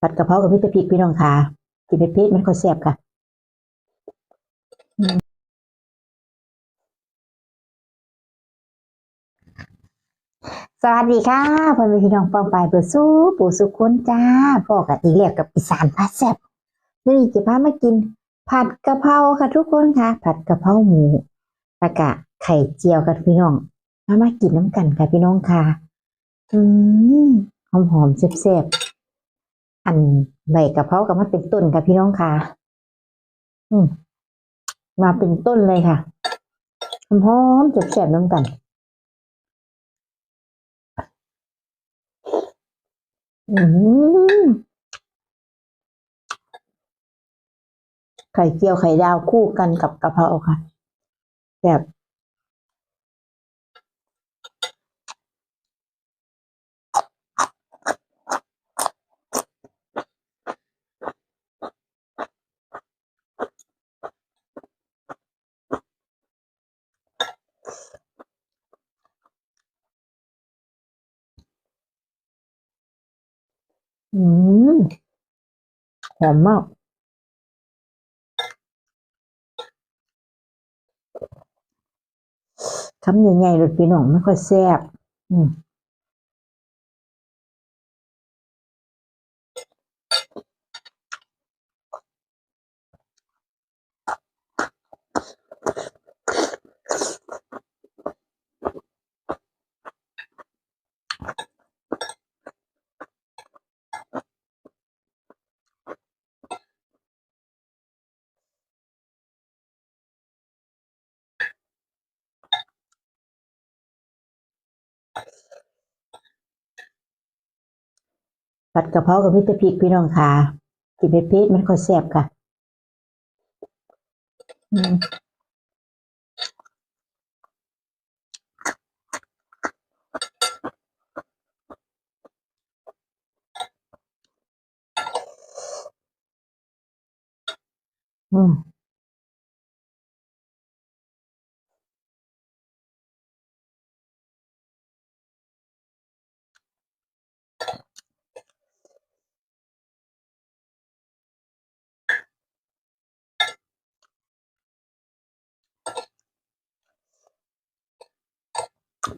ผัดกะเพรากับมิตรพริกพี่น้องค่ะกินเผ็ดๆมันก็แซ่บค่ะสวัสดีค่ะพ่อแม่พี่น้องปองปายเปิดสู้ปู่สุขคนจ้าพ่อกันอีกแล้วกับอีสานพาแซ่บวันนี้จะพามากิน ผัดกะเพราค่ะทุกคนค่ะ ผัดกะเพราหมูแล้วก็ไข่เจียวกันพี่น้องมามากินน้ำกันค่ะพี่น้องค่ะ อืมหอมหอมๆแซ่บๆ อันใบกะเพรากับมาเป็นต้นค่ะพี่น้องค่ะ อืมมาเป็นต้นเลยค่ะหอมหอมๆแซ่บๆน้ำกัน อืมไข่เจียวไข่ดาวคู่กันกับกะเพราค่ะแบบ อืมหอมมากคำใหญ่ๆเลยพี่น้องไม่ค่อยแซ่บ อืม ผัดกะเพรากับมิตรพริกพี่น้องค่ะกินเผ็ดๆมันค่อยแซ่บค่ะอืม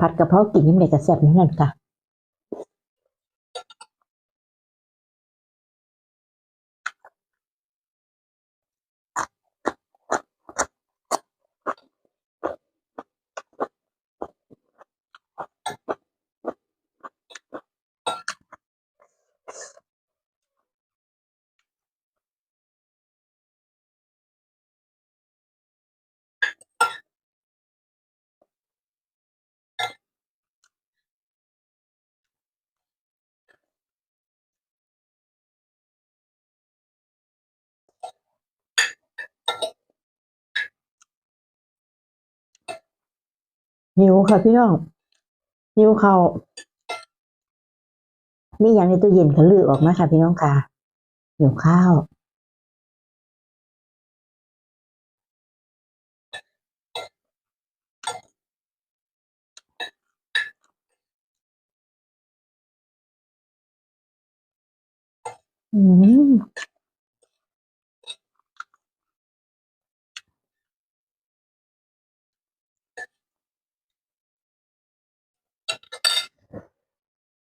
ผัดกะเพรากินยังไงก็แซ่บนั่นค่ะ หิวค่ะพี่น้องหิวเขาวมีอย่างในตู้เย็นก็ลือออกมาค่ะ พี่น้องค่ะหิวข้าวอืม